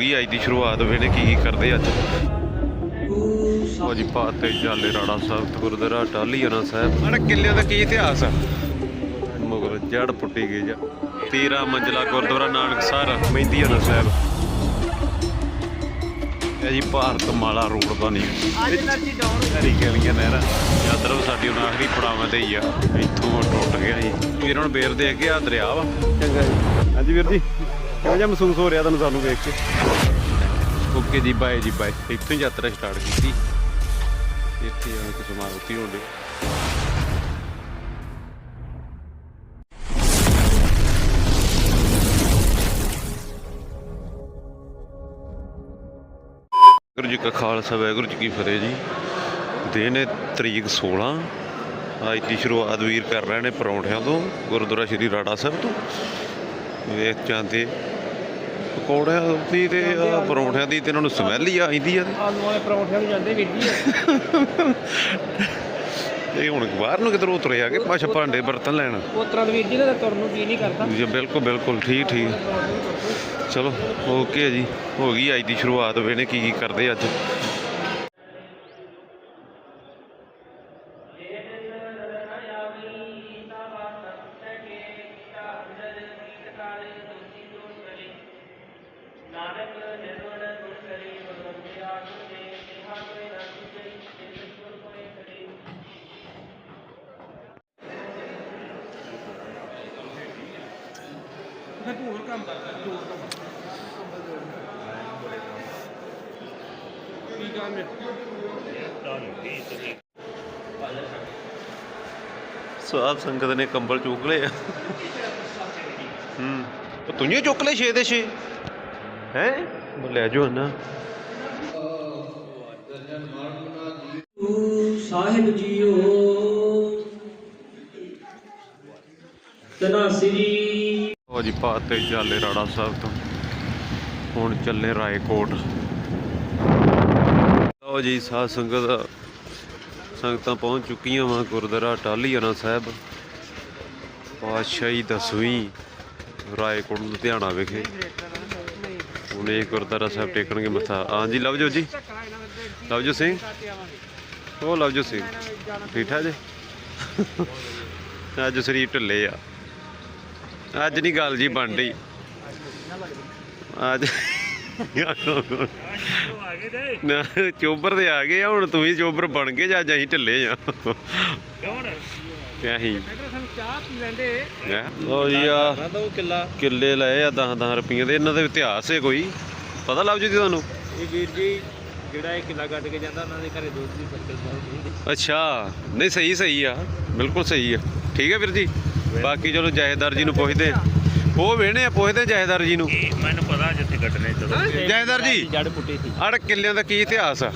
ਗਈ ਅੱਜ ਦੀ ਸ਼ੁਰੂਆਤ ਵੇਲੇ ਕੀ ਕਰਦੇ ਅੱਜ। ਭਾਜੀ ਪਾਤੇ ਜਾਲੇ ਰਾਣਾ ਸਾਹਿਬ ਗੁਰਦੁਆਰਾ ਟਾਲੀ ਹੋਣਾ ਸਾਹਿਬ। ਅਣ ਕਿੱਲੇ ਦਾ ਕੀ ਇਤਿਹਾਸ ਆ? ਮਗਰ ਜੜ ਪੁੱਟੀ ਗਈ ਜਾ 13 ਮੰਜ਼ਲਾ ਗੁਰਦੁਆਰਾ ਨਾਨਕਸਰ ਮਹਿੰਦੀ ਹੋਣਾ ਸਾਹਿਬ। ਇਹ ਜੀ ਭਾਰਤ ਮਾਲਾ ਰੋਡ ਦਾ ਨਹੀਂ। ਅੱਜ એનર્ਜੀ ਡਾਊਨ ਹਰੀ ਗਲੀਆਂ ਨਹਿਰਾ। ਯਾਤਰਾ ਸਾਡੀ ਹੁਣ ਆਖਰੀ ਪੜਾਵਾਂ ਤੇ ਹੀ ਆ। ਇੱਥੋਂ ਟੁੱਟ ਗਿਆ ਜੀ। ਵੀਰ ਹੁਣ ਬੇਰ ਦੇ ਅੱਗੇ ਆ ਦਰਿਆ ਵਾ। ਚੰਗਾ ਜੀ। ਹਾਂਜੀ ਵੀਰ ਜੀ। ਕਿਹੋ ਜਿਹਾ ਮਹਿਸੂਸ ਹੋ ਰਿਹਾ ਤੁਹਾਨੂੰ ਸਾਨੂੰ ਵੇਖ ਕੇ? ਓਕੇ ਜੀ ਬਾਏ ਜੀ ਬਾਏ ਇੱਥੋਂ ਹੀ ਯਾਤਰਾ ਸਟਾਰਟ ਕੀਤੀ। ਇੱਥੇ ਆ ਕੇ ਸਮਾਪਤੀ ਹੋਣੀ ਗੁਰੂ ਜੀ ਕਾ ਖਾਲਸਾ, ਵਾਹਿਗੁਰੂ ਜੀ ਕੀ ਫਤਿਹ ਜੀ। ਦਿਨ ਹੈ ਤਰੀਕ 16 ਅੱਜ ਦੀ ਸ਼ੁਰੂਆਤ ਵੀਰ ਕਰ ਰਹੇ ਨੇ ਪਰੌਂਠਿਆਂ ਤੋਂ, ਗੁਰਦੁਆਰਾ ਸ਼੍ਰੀ ਰਾੜਾ ਸਾਹਿਬ ਤੋਂ। ਵੇਖ ਜਾਂਦੇ ਪਕੌੜਿਆਂ ਦੀ ਤੇ ਆਹ ਪਰੌਂਠਿਆਂ ਦੀ ਤੇ ਇਹਨਾਂ ਨੂੰ ਸਮੈਲ ਹੀ ਆਈਂਦੀ ਆ ਆਲੂ ਵਾਲੇ ਪਰੌਂਠਿਆਂ ਨੂੰ ਜਾਂਦੇ ਵੀਰ ਜੀ। ਇਹ ਹੁਣ ਬਾਹਰ ਨੂੰ ਕਿਧਰੋਂ ਤੁਰੇ ਆ ਕੇ ਪਾਛਾ ਭਾਂਡੇ ਬਰਤਨ ਲੈਣ? ਉਹ ਤਰ੍ਹਾਂ ਦਾ ਵੀਰ ਜੀ ਦਾ ਤੁਰਨ ਨੂੰ ਕੀ ਨਹੀਂ ਕਰਦਾ। ਜੀ ਬਿਲਕੁਲ ਬਿਲਕੁਲ ਠੀਕ ਠੀਕ। ਚਲੋ ਓਕੇ ਜੀ। ਹੋ ਗਈ ਅੱਜ ਦੀ ਸ਼ੁਰੂਆਤ ਵੇਨੇ ਕੀ ਕੀ ਕਰਦੇ ਅੱਜ। ਫਿਰ ਤੂੰ ਹੋਰ ਕੰਮ ਕਰ ਤੂੰ ਹੋਰ ਕੰਮ ਕੀ ਕੰਮ ਹੈ? ਸਾਧ ਸੰਗਤ ਨੇ ਕੰਬਲ ਚੁੱਕ ਲਏ ਆ। ਹੂੰ। ਉਹ ਤੂੰ ਹੀ ਚੁੱਕ ਲਏ ਛੇ ਦੇ ਛੇ? ਹੈ? ਲੈ ਜੋ ਨਾ ਸਾਹਿਬ ਜੀਓ। ਤਨਾ ਸ੍ਰੀ ਉਹ ਜੀ ਪਾਤੇ ਜਾਲੇ ਰਾੜਾ ਸਾਹਿਬ ਤੋਂ। ਹੁਣ ਚੱਲੇ ਰਾਏਕੋਟ। ਲਓ ਜੀ, ਸਾਧ ਸੰਗਤ, ਸੰਗਤਾਂ ਪਹੁੰਚ ਚੁੱਕੀਆਂ ਵਾ ਗੁਰਦੁਆਰਾ ਟਾਲੀਆਣਾ ਸਾਹਿਬ। ਪਾਤਸ਼ਾਹੀ ਦਸਵੀਂ, ਰਾਏਕੋਟ, ਲੁਧਿਆਣਾ ਵਿਖੇ। ਹੁਣ ਇਹ ਗੁਰਦੁਆਰਾ ਸਾਹਿਬ ਟੇਕਣਗੇ ਮੱਥਾ। ਹਾਂਜੀ ਲਵਜੋ ਜੀ। ਲਵਜੋ ਸਿੰਘ। ਉਹ ਲਵਜੋ ਸਿੰਘ। ਠੀਕ ਠਾਕ ਜੀ? ਅੱਜ ਸਰੀਰ ਢਿੱਲੇ ਆ। ਅੱਜ ਨਹੀਂ ਗੱਲ ਜੀ ਬਣ ਰਹੀ। ਅੱਜ ਨਾ ਚੋਬਰ ਦੇ ਆ ਗਏ ਆ ਹੁਣ ਤੂੰ ਵੀ ਚੋਬਰ ਬਣ ਗਏ ਜਾਂ ਅਸੀਂ ਢਿੱਲੇ ਆ। ਕੌਣ? ਕਿਆ ਹੀ। ਸਾਨੂੰ ਚਾਹ ਪੀ ਲੈਂਦੇ। ਲੋ ਜੀ ਆ। ਕਿੱਲਾ ਲਏ ਆ 10 10 ਰੁਪਈਏ ਦੇ ਇਹਨਾਂ ਦਾ ਇਤਿਹਾਸ ਹੈ ਕੋਈ। ਪਤਾ ਲੱਗ ਜੂ ਤੁਹਾਨੂੰ? ਇਹ ਵੀਰ ਜੀ ਜਿਹੜਾ ਇਹ ਕਿੱਲਾ ਕੱਢ ਕੇ ਜਾਂਦਾ ਉਹਨਾਂ ਦੇ ਘਰੇ ਦੁੱਧ ਦੀ ਬੱਚਲ ਬਹੁਤ ਅੱਛਾ। ਨਹੀਂ ਸਹੀ ਸਹੀ ਆ। ਬਿਲਕੁਲ ਸਹੀ ਆ। ਠੀਕ ਹੈ ਵੀਰ ਜੀ? ਬਾਕੀ ਚਲੋ ਜਾਇਦਾਰ ਜੀ ਨੂੰ ਪੁੱਛਦੇ ਆ। ਉਹ ਵੇਣੇ ਆ ਪੁੱਛਦੇ ਜਾਇਦਾਰ ਜੀ ਨੂੰ। ਮੈਨੂੰ ਪਤਾ ਜਿੱਥੇ ਕੱਟਣੇ ਚਲੋ ਜਾਇਦਾਰ ਜੀ। ਜੜ ਪੁੱਟੀ ਸੀ। ਅੜ ਕਿੱਲਿਆਂ ਦਾ ਕੀ ਇਤਿਹਾਸ ਆ?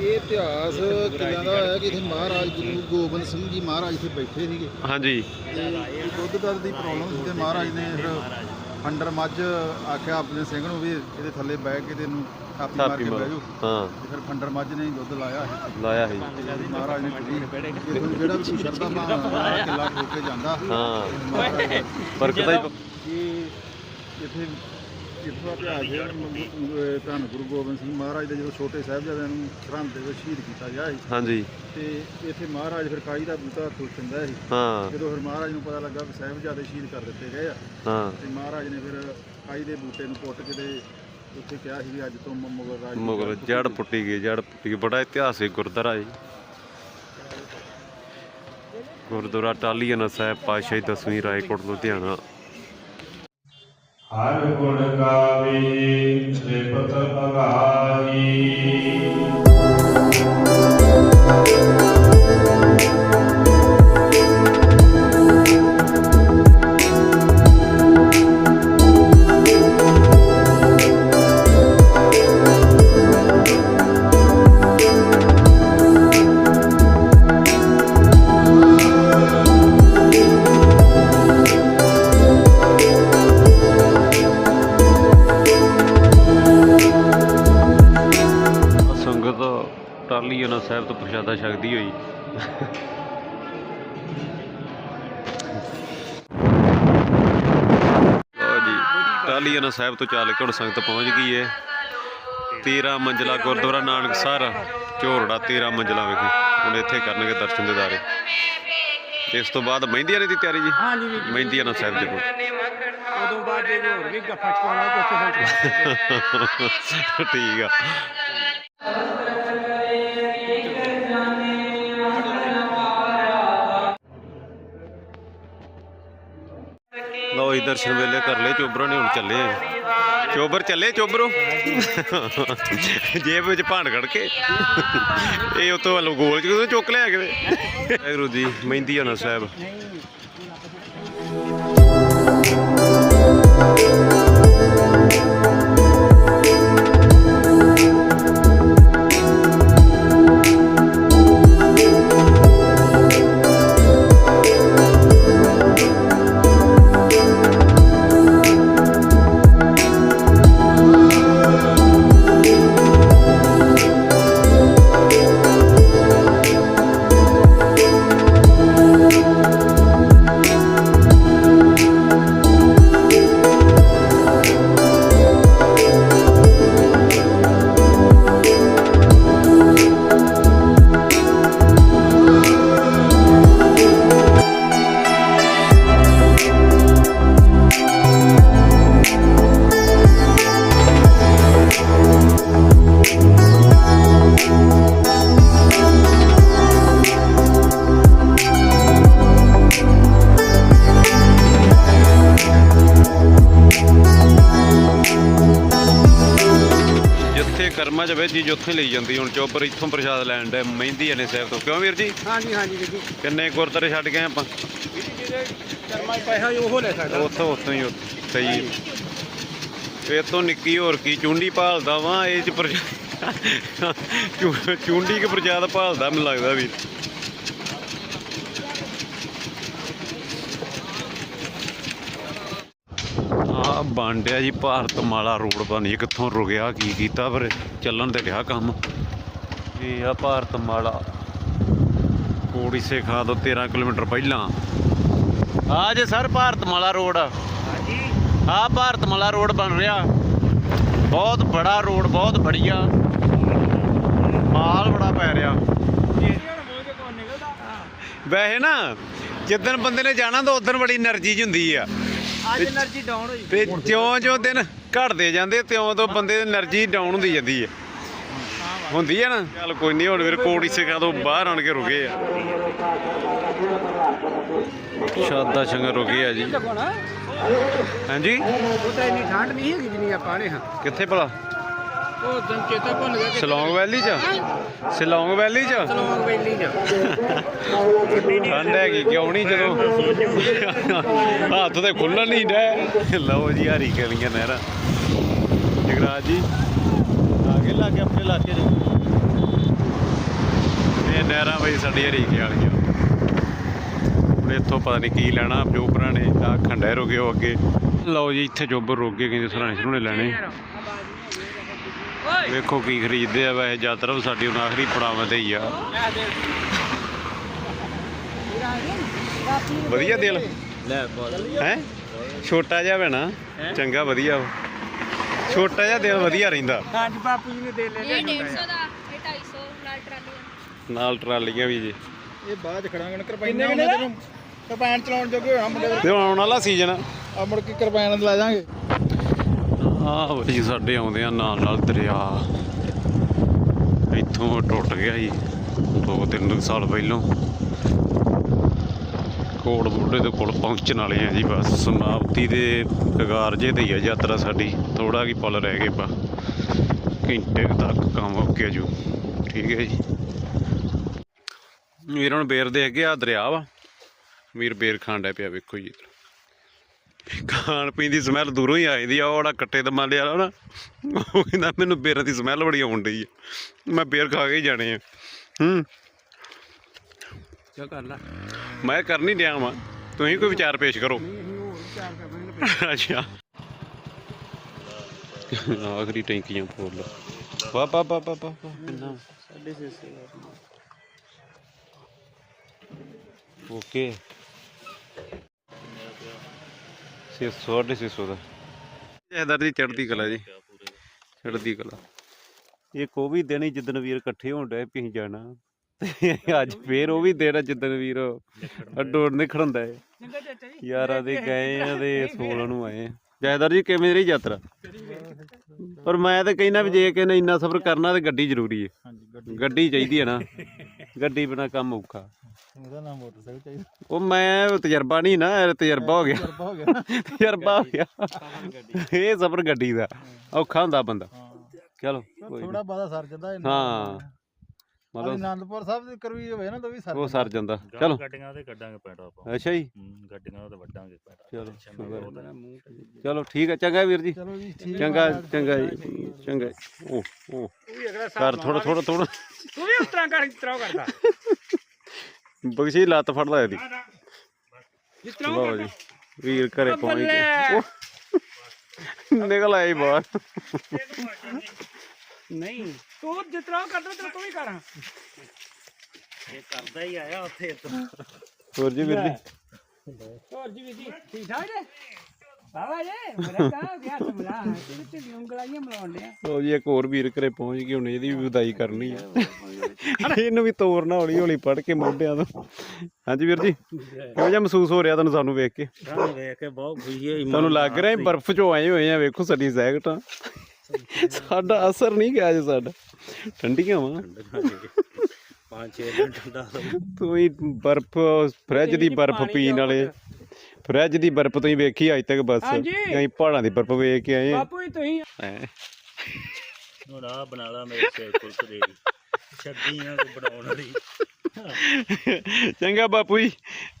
ਇਹ ਇਤਿਹਾਸ ਕਿਲਿਆਂ ਦਾ ਹੈ ਕਿ ਇੱਥੇ ਮਹਾਰਾਜ ਗੁਰੂ ਗੋਬਿੰਦ ਸਿੰਘ ਜੀ ਮਹਾਰਾਜ ਇੱਥੇ ਬੈਠੇ ਸੀਗੇ। ਹਾਂਜੀ। ਤੇ ਦੁੱਧ ਦਰ ਦੀ ਪ੍ਰੋਬਲਮ ਸੀ ਤੇ ਮਹਾਰਾਜ ਨੇ ਫਿਰ ਹੰਡਰ ਮੱਝ ਆਖਿਆ ਆਪਣੇ ਸਿੰਘ ਨੂੰ ਵੀ ਇਹਦੇ ਥੱਲੇ ਬਹਿ ਕੇ ਤੇ ਇਹਨੂੰ ਥਾਪੀ ਮਾਰ ਥਾਪੀ ਕੇ ਮਾਰ। ਬਹਿ ਜਾਓ। ਹਾਂ। ਤੇ ਫਿਰ ਫੰਡਰ ਮੱਝ ਨੇ ਹੀ ਦੁੱਧ ਲਾਇਆ ਲਾਇਆ ਸੀ। ਮਹਾਰਾਜ ਨੇ ਕੁੜੀ ਦੇਖੋ ਜਿਹੜਾ ਵੀ ਕੋਈ ਸ਼ਰਧਾ ਭਾਵਨਾ ਕਿਲਾ ਹੋ ਕੇ ਜਾਂਦਾ। ਹਾਂ। ਬਰਕਤਾਂ ਹੀ ਕਿ ਇੱਥੇ ਦਾ ਇਤਿਹਾਸ ਹੈ ਅਹ ਧੰਨ ਗੁਰੂ ਗੋਬਿੰਦ ਸਿੰਘ ਮਹਾਰਾਜ ਦੇ ਜਦੋਂ ਛੋਟੇ ਸਾਹਿਬਜ਼ਾਦਿਆਂ ਨੂੰ ਸਰਹੰਦ ਦੇ ਵਿੱਚ ਸ਼ਹੀਦ ਕੀਤਾ ਗਿਆ ਸੀ। ਹਾਂਜੀ। ਤੇ ਇੱਥੇ ਮਹਾਰਾਜ ਫਿਰ ਕਾਈ ਦਾ ਬੂਟਾ ਤੁਲਚੰਦਾ ਸੀ। ਹਾਂ। ਜਦੋਂ ਫਿਰ ਮਹਾਰਾਜ ਨੂੰ ਪਤਾ ਲੱਗਾ ਕਿ ਸਾਹਿਬਜ਼ਾਦੇ ਸ਼ਹੀਦ ਕਰ ਦਿੱਤੇ ਗਏ ਆ। ਹਾਂ। ਤੇ ਮਹਾਰਾਜ ਨੇ ਫਿਰ ਕਾਈ ਦੇ ਬੂਟੇ ਨੂੰ ਪੁੱਟ ਕੇ ਤੇ ਉੱਥੇ ਕਿਹਾ ਸੀ ਵੀ ਅੱਜ ਤੋਂ ਮ- ਮੁਗਲ ਰਾਜ ਦੀ ਮਗਰ ਜੜ ਪੁੱਟੀ ਗਈ ਜੜ ਪੁੱਟੀ ਗਈ। ਬੜਾ ਇਤਿਹਾਸਿਕ ਗੁਰਦੁਆਰਾ ਜੀ। ਗੁਰਦੁਆਰਾ ਟਾਲੀਆਣਾ ਸਾਹਿਬ ਪਾਤਸ਼ਾਹੀ ਦਸਵੀਂ ਰਾਏਕੋਟ ਲੁਧਿਆਣਾ। ਹਰ ਗੁਣ ਗਾਵੇ ਤ੍ਰਿਪਤ ਅਗਾਈ ਸਾਹਿਬ ਤੋਂ ਪ੍ਰਸ਼ਾਦਾ ਛਕਦੀ ਹੋਈ। ਲਓ ਜੀ ਬਾਲੀਆਣਾ ਸਾਹਿਬ ਤੋਂ ਚੱਲ ਕੇ ਹੁਣ ਸੰਗਤ ਪਹੁੰਚ ਗਈ ਹੈ 13 ਮੰਜ਼ਲਾ ਗੁਰਦੁਆਰਾ ਨਾਨਕਸਰ ਝੋਰੜਾ 13 ਮੰਜ਼ਲਾ ਵਿਖੇ ਹੁਣ ਇੱਥੇ ਕਰਨਗੇ ਦਰਸ਼ਨ ਦਿਦਾਰੇ ਤੇ ਇਸ ਤੋਂ ਬਾਅਦ ਮਹਿੰਦੀਆਂ ਦੀ ਤਿਆਰੀ ਜੀ? ਹਾਂਜੀ ਵੀ ਮਹਿੰਦੀਆਂ ਨਾਲ ਸਾਹਿਬ ਜੀ ਕੋਲ। ਉਦੋਂ ਬਾਅਦ ਜੇ ਹੋਰ ਵੀ ਗੱਫਾ ਕੁਛ ਹੁਣ ਠੀਕ ਆ। ਲਓ ਜੀ ਦਰਸ਼ਨ ਵੇਲੇ ਕਰ ਲਏ, ਚੋਬਰਾਂ ਨੇ ਹੁਣ ਚੱਲੇ। ਆ ਚੋਬਰ ਚੱਲੇ, ਚੋਬਰੋ? ਜੇਬ ਵਿੱਚ ਭਾਂਡ ਕੱਢ ਕੇ। ਇਹ ਉਤੋਂ ਵੱਲੋਂ ਗੋਲ ਚ ਕਿਦੋਂ ਚੁੱਕ ਲਿਆ ਕਿਤੇ? ਵਾਹਿਗੁਰੂ ਜੀ, ਮਹਿੰਦੀ ਹਣਾ ਸਾਹਿਬ। ਜਿੱਥੇ ਕਰਮਾਂ 'ਚ ਵੇ ਚੀਜ਼ ਉੱਥੇ ਲਈ ਜਾਂਦੀ ਹੁਣ ਚੋਬਰ ਇੱਥੋਂ ਪ੍ਰਸ਼ਾਦ ਲੈਣ ਦੇ ਮਹਿੰਦੀ ਹਣੇ ਸਾਹਿਬ ਤੋਂ। ਕਿਉਂ ਵੀਰ ਜੀ? ਹਾਂਜੀ ਹਾਂਜੀ ਵੀਰ ਜੀ। ਕਿੰਨੇ ਗੁਰਦੁਆਰੇ ਛੱਡ ਗਏ ਆਪਾਂ? ਜਿਹਦੇ ਕਰਮਾਂ 'ਚ ਪੈਸਾ ਉਹ ਲੈ ਸਕਦਾ। ਉੱਥੋਂ ਉੱਥੋਂ ਹੀ। ਸਹੀ ਇਹ ਤੋਂ ਨਿੱਕੀ ਹੋਰ ਕੀ ਚੁੰਡੀ ਭਾਲਦਾ ਵਾਂ ਇਹ ਚ ਪ੍ਰਸ਼ਾ- ਚੁ- ਚੁੰਡੀ ਕੇ ਪ੍ਰਸ਼ਾਦ ਭਾਲਦਾ ਮੈਨੂੰ ਲੱਗਦਾ ਵੀਰ। ਆ ਬਣ ਡਿਆ ਜੀ ਭਾਰਤ ਮਾਲਾ ਰੋਡ ਬਣੀ ਕਿੱਥੋਂ ਰੁਕਿਆ ਕੀ ਕੀਤਾ ਪਰ ਚੱਲਣ ਤੇ ਰਿਹਾ ਕੰਮ। ਇਹ ਆ ਭਾਰਤ ਮਾਲਾ। ਕੋੜੀ ਸੇ ਖਾ ਤੋਂ 13 ਕਿਲੋਮੀਟਰ ਪਹਿਲਾਂ। ਆ ਜੇ ਸਰ ਭਾਰਤ ਮਾਲਾ ਰੋਡ। ਹਾਂਜੀ। ਆ ਭਾਰਤ ਮਾਲਾ ਰੋਡ ਬਣ ਰਿਹਾ। ਬਹੁਤ ਬੜਾ ਰੋਡ ਬਹੁਤ ਬੜੀਆ। ਮਾਲ ਬੜਾ ਪੈ ਰਿਹਾ। ਵੈਸੇ ਨਾ ਜਿੱਦਨ ਬੰਦੇ ਨੇ ਜਾਣਾ ਤਾਂ ਉਦੋਂ ਬੜੀ એનર્ਜੀ ਹੁੰਦੀ ਆ। ਤੇ ਜਿਉਂ ਜਿਉਂ ਦਿਨ ਘਟਦੇ ਜਾਂਦੇ ਤਿਉਂ ਤੋਂ ਬੰਦੇ ਦੀ એનર્ਜੀ ਡਾਊਨ ਹੁੰਦੀ ਜਾਂਦੀ ਹੈ ਹੁੰਦੀ ਹੈ ਨਾ? ਚੱਲ ਕੋਈ ਨਹੀਂ ਹੁਣ ਫਿਰ ਕੋਟ ਇਸੇ ਤੋਂ ਬਾਹਰ ਆਣ ਕੇ ਰੁਕੇ ਆ। ਸ਼ਾਦਾ ਸ਼ੰਗਰ ਰੁਕੇ ਆ ਜੀ। ਹਾਂਜੀ ਉਹ ਤਾਂ ਇੰਨੀ ਠੰਡ ਨਹੀਂ ਹੈਗੀ ਜਿੰਨੀ ਆਪਾਂ ਨੇ ਹਾਂ। ਕਿੱਥੇ ਭਲਾ? ਉਹ ਭੁੱਲ ਗਿਆ ਸ਼ਿਲੌਂਗ ਵੈਲੀ ਚ? ਸ਼ਿਲੌਂਗ ਵੈਲੀ ਚ? ਸਲੋਂਗ ਵੈਲੀ ਜਾ ਠੰਡ ਹੈਗੀ ਕਿਉਂ ਨਹੀਂ ਜਦੋਂ? ਹੱਥ ਤੇ ਖੁੱਲਣ ਨਹੀਂ ਡੈ ਲਓ ਜੀ ਹਰੀ ਗਲੀਆਂ ਨਹਿਰਾਂ। ਜਗਰਾਜ ਜੀ ਆਗੇ ਲਾਗੇ ਆਪਣੇ ਇਲਾਕੇ ਦੇ ਇਹ ਨਹਿਰਾਂ ਬਈ ਸਾਡੀ ਹਰੀ ਕੇ ਵਾਲੀਆਂ। ਹੁਣ ਇੱਥੋਂ ਪਤਾ ਨਹੀਂ ਕੀ ਲੈਣਾ ਜੋਬਰਾਂ ਨੇ ਆ ਖੰਡੇ ਰੁਕੇ ਹੋ ਅੱਗੇ। ਲਓ ਜੀ ਇੱਥੇ ਜੋਬਰ ਰੁਕ ਗਏ ਕਹਿੰਦੇ ਸਰਾਣੇ ਸਰਾਣੇ ਲੈਣੇ। ਵੇਖੋ ਕੀ ਖਰੀਦਦੇ ਆ ਵੈਸੇ ਯਾਤਰਾ ਸਾਡੀ ਹੁਣ ਆਖਰੀ ਪੜਾਵਾਂ ਤੇ ਹੀ ਆ। ਵਧੀਆ ਦਿਲ? ਹੈ? ਛੋਟਾ ਜਿਹਾ ਭੈਣਾ ਚੰਗਾ ਵਧੀਆ। ਛੋਟਾ ਜਿਹਾ ਦਿਲ ਵਧੀਆ ਰਹਿੰਦਾ। ਹਾਂਜੀ ਬਾਪੂ ਜੀ ਨੇ ਦੇ ਲੈ ਇਹ 150 ਦਾ ਇਹ 250 ਨਾਲ ਟਰਾਲੀ ਨਾਲ ਟਰਾਲੀਆਂ ਵੀ ਜੀ। ਇਹ ਬਾਅਦ ਖੜਾਂਗੇ ਨਾ ਕਿਰਪਾਨਾਂ ਉਹਨਾਂ ਦੇ ਕਿਰਪਾਨ ਚਲਾਉਣ ਜੋਗੇ ਹੋਣਾ ਮੁੰਡੇ ਤੇ ਹੁਣ ਆਉਣ ਵਾਲਾ ਸੀਜ਼ਨ ਆ। ਆ ਮੁੜ ਕੇ ਕਿਰਪਾਨ ਲੈ ਜਾਾਂਗੇ। ਆਹ ਬਈ ਸਾਡੇ ਆਉਂਦੇ ਆ ਨਾਲ ਨਾਲ ਦਰਿਆ। ਇੱਥੋਂ ਟੁੱਟ ਗਿਆ ਜੀ, ਦੋ ਤਿੰਨ ਸਾਲ ਪਹਿਲਾਂ। ਕੋੜ ਬੁੱਢੇ ਦੇ ਕੋਲ ਪਹੁੰਚਣ ਵਾਲੇ ਆ ਜੀ ਬਸ। ਸਮਾਪਤੀ ਦੇ ਕਗਾਰ ਜੇ ਤੇ ਹੀ ਆ ਯਾਤਰਾ ਸਾਡੀ। ਥੋੜਾ ਕੀ ਪਲ ਰਹਿ ਗਏ ਬਾ ਘੰਟੇ ਤੱਕ ਕੰਮ ਹੋ ਜੂ। ਠੀਕ ਹੈ ਜੀ। ਵੀਰ ਹੁਣ ਬੇਰ ਦੇ ਅੱਗੇ ਆ ਦਰਿਆ ਵਾ। ਮੀਰ ਬੇਰ ਖਾਣ ਪਿਆ ਵੇਖੋ ਜੀ। ਖਾਣ ਪੀਣ ਦੀ ਸਮੈਲ ਦੂਰੋਂ ਹੀ ਆਈਦੀ ਆ ਉਹ ਜਿਹੜਾ ਕੱਟੇ ਦਮਾਲੇ ਵਾਲਾ ਨਾ ਉਹ ਕਹਿੰਦਾ ਮੈਨੂੰ ਬੇਰ ਦੀ ਸਮੈਲ ਬੜੀ ਆਉਣ ਡਈ ਆ। ਮੈਂ ਬੇਰ ਖਾ ਕੇ ਹੀ ਜਾਣੇ ਆ। ਹੂੰ। ਕੀ ਕਰ ਲਾ ਮੈਂ ਕਰ ਨਹੀਂ ਡਿਆ ਵਾਂ। ਤੁਸੀਂ ਕੋਈ ਵਿਚਾਰ ਪੇਸ਼ ਕਰੋ। ਅੱਛਾ। ਆਖਰੀ ਟੈਂਕੀਆਂ ਫੁੱਲ। ਵਾ ਵਾ ਵਾ ਵਾ ਵਾ ਕਿੰਨਾ। ਓਕੇ। 600 600 ਦਾ ਜਹਦਰ ਦੀ ਚੜ੍ਹਦੀ ਕਲਾ ਜੀ। ਚੜ੍ਹਦੀ ਕਲਾ। ਇਹ ਕੋ ਵੀ ਦਿਨ ਹੀ ਜਿੱਦਣ ਵੀਰ ਇਕੱਠੇ ਹੋਣ ਡਏ ਪੀ ਜਾਣਾ। ਤੇ ਅੱਜ ਫੇਰ ਉਹ ਵੀ ਦਿਨ ਆ ਜਿੱਦਣ ਵੀਰ ਅੱਡੋ ਅੱਡ ਨਿਖੜਦਾ ਹੈ ਯਾਰਾਂ ਦੇ ਗਏ ਆ ਤੇ 16 ਨੂੰ ਆਏ ਆ। ਜੈਦਰ ਜੀ ਕਿਵੇਂ ਰਹੀ ਯਾਤਰਾ? ਪਰ ਮੈਂ ਤਾਂ ਕਹਿੰਦਾ ਵੀ ਜੇ ਕਿ ਇੰਨਾ ਸਫ਼ਰ ਕਰਨਾ ਤੇ ਗੱਡੀ ਜ਼ਰੂਰੀ ਹੈ ਗੱਡੀ ਚਾਹੀਦੀ ਹੈ ਨਾ। ਗੱਡੀ ਬਿਨਾ ਕੰਮ ਔਖਾ। ਉਹਦਾ ਨਾਮ ਮੋਟਰਸਾਈਕਲ ਚਾਹੀਦਾ। ਉਹ ਮੈਂ ਤਜਰਬਾ ਨਹੀਂ ਨਾ ਇਹ ਤਜਰਬਾ ਹੋ ਗਿਆ। ਤਜਰਬਾ ਹੋ ਗਿਆ। ਤਜਰਬਾ ਹੋ ਗਿਆ। ਇਹ ਸਫ਼ਰ ਗੱਡੀ ਦਾ ਔਖਾ ਹੁੰਦਾ ਬੰਦਾ। ਹਾਂ। ਚਲੋ ਕੋਈ ਨੀ। ਥੋੜਾ ਬਾਦਾ ਸਰ ਜਾਂਦਾ ਇਹਨਾਂ। ਹਾਂ। ਮਤਲਬ ਮਤਲਬ ਆਨੰਦਪੁਰ ਸਾਹਿਬ ਦੀ ਕਰਵੀ ਹੋਵੇ ਨਾ ਤਾਂ ਵੀ ਸਰ ਉਹ ਸਰ ਜਾਂਦਾ। ਚਲੋ। ਗੱਡੀਆਂ ਤੇ ਕੱਢਾਂਗੇ ਪੈਂਟ ਆਪਾਂ। ਅੱਛਾ ਜੀ। ਹੂੰ, ਗੱਡੀਆਂ ਤੇ ਵੱਢਾਂਗੇ ਪੈਂਟ ਚਲੋ ਸ਼ੁਕਰ। ਚਲੋ ਠੀਕ ਹੈ ਚੰਗਾ ਵੀਰ ਜੀ। ਚਲੋ ਜੀ ਠੀਕ ਚੰਗਾ ਚੰਗਾ ਜੀ। ਚੰਗਾ ਜੀ। ਉਹ ਉਹ ਵੀ ਅਗਲਾ ਥੋੜਾ ਥੋੜਾ ਥੋੜਾ ਤੂੰ ਵੀ ਉਸ ਤਰ੍ਹਾਂ ਕਰ ਇਸ ਤਰ੍ਹਾਂ ਕਰਦਾ। ਬਖਸ਼ੀ ਲੱਤ ਫੜ ਲੈ ਇਹਦੀ। ਜਿਸ ਤਰ੍ਹਾਂ ਲਓ ਜੀ ਵੀਰ ਘਰੇ ਪਹੁੰਚ ਉਹ ਨਿਕਲ ਆਈ ਬਾਹਰ। ਨਹੀਂ ਤੂੰ ਜਿਸ ਤਰ੍ਹਾਂ ਕਰਦਾ ਤੇ ਤੂੰ ਵੀ ਕਰ। ਇਹ ਕਰਦਾ ਹੀ ਆਇਆ ਉੱਥੇ। ਹੋਰ ਜੀ ਵੀਰ ਜੀ? ਹੋਰ ਜੀ ਵੀ ਜੀ ਠੀਕ ਠਾਕ ਜੇ? ਬਾਬਾ ਜੀ ਇੱਕ ਹੋਰ ਵੀਰ ਘਰੇ ਪਹੁੰਚ ਗਏ ਹੁਣ ਇਹਦੀ ਵੀ ਵਧਾਈ ਕਰਨੀ ਹੈ ਇਹਨੂੰ ਵੀ ਤੋਰਨਾ ਹੌਲੀ ਹੌਲੀ ਪੜ ਕੇ ਮੋਢਿਆਂ ਤੋਂ। ਹਾਂਜੀ ਵੀਰ ਜੀ ਕਿਹੋ ਜਿਹਾ ਮਹਿਸੂਸ ਹੋ ਰਿਹਾ ਤੁਹਾਨੂੰ ਸਾਨੂੰ ਵੇਖ ਕੇ? ਸਾਨੂੰ ਵੇਖ ਕੇ ਬਹੁਤ ਖੁਸ਼ੀ ਹੋਈ ਤੁਹਾਨੂੰ ਲੱਗ ਰਿਹਾ ਬਰਫ਼ ਚੋਂ ਆਏ ਹੋਏ ਆ ਵੇਖੋ ਸਾਡੀ ਜੈਕਟਾਂ ਸਾਡਾ ਅਸਰ ਨਹੀਂ ਗਿਆ ਜੀ ਸਾਡਾ। ਠੰਡੀਆਂ ਵਾ। ਪੰਜ ਛੇ ਦਿਨ ਠੰਡਾ ਤੂੰ ਹੀ ਬਰਫ਼ ਫਰਿੱਜ ਦੀ ਬਰਫ਼ ਪੀਣ ਵਾਲੇ। ਫਰਿੱਜ ਦੀ ਬਰਫ਼ ਤੁਸੀਂ ਵੇਖੀ ਅੱਜ ਤੱਕ ਬਸ। ਹਾਂਜੀ। ਅਸੀਂ ਪਹਾੜਾਂ ਦੀ ਬਰਫ਼ ਵੇਖ ਕੇ ਆਏ ਆ ਬਾਪੂ ਜੀ ਤੁਸੀਂ। ਹੈਂ। ਹੁਣ ਆ ਬਣਾ ਲਾ ਮੇਰੇ ਸੇ ਕੁਲਕ ਦੇ। ਛੱਡੀ ਆ ਕੋ ਬਣਾਉਣ ਵਾਲੀ। ਚੰਗਾ ਬਾਪੂ ਜੀ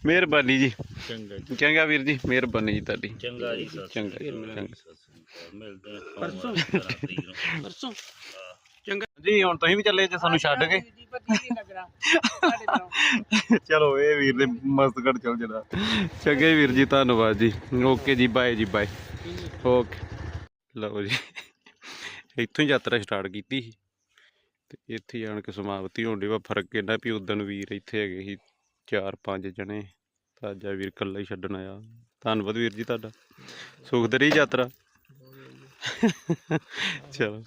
ਮਿਹਰਬਾਨੀ ਜੀ। ਚੰਗਾ ਜੀ। ਚੰਗਾ ਵੀਰ ਜੀ ਮਿਹਰਬਾਨੀ ਜੀ ਤੁਹਾਡੀ। ਚੰਗਾ ਜੀ ਸਤਿ ਚੰਗਾ ਜੀ, ਸ਼੍ਰੀ ਅਕਾਲ। ਚੰਗਾ। ਸਤਿ ਸ਼੍ਰੀ ਅਕਾਲ। ਮਿਲਦੇ ਹਾਂ ਪਰਸੋਂ। ਪਰਸੋਂ। ਚੰਗਾ। ਜੀ ਹੁਣ ਤੁਸੀਂ ਵੀ ਚੱਲੇ ਜੇ ਸਾਨੂੰ ਛੱਡ ਕੇ। ਜੀ ਪਤੀ ਨਹੀਂ ਲੱਗਣਾ ਸਾਡੇ ਤੋਂ। ਚਲੋ ਇਹ ਵੀਰ ਦੇ ਮਸਤਗੜ ਚਲ ਜਣਾ। ਚੰਗੇ ਵੀਰ ਜੀ ਧੰਨਵਾਦ ਜੀ। ਓਕੇ ਜੀ ਬਾਏ ਜੀ ਬਾਏ। ਓਕੇ। ਲਓ ਜੀ। ਇੱਥੋਂ ਹੀ ਯਾਤਰਾ ਸਟਾਰਟ ਕੀਤੀ ਸੀ। ਤੇ ਇੱਥੇ ਜਾਣ ਕੇ ਸਮਾਪਤੀ ਹੋਣ ਦੀ ਵਾ ਫ਼ਰਕ ਇਹਨਾਂ ਵੀ ਉਦੋਂ ਵੀਰ ਇੱਥੇ ਹੈਗੇ ਸੀ ਚਾਰ ਪੰਜ ਜਣੇ। ਤਾਂ ਅੱਜ ਆ ਵੀਰ ਇਕੱਲਾ ਹੀ ਛੱਡਣ ਆਇਆ। ਧੰਨਵਾਦ ਵੀਰ ਜੀ ਤੁਹਾਡਾ। ਸੁਖ ਦੀ ਰਹੀ ਯਾਤਰਾ। ਚਲੋ।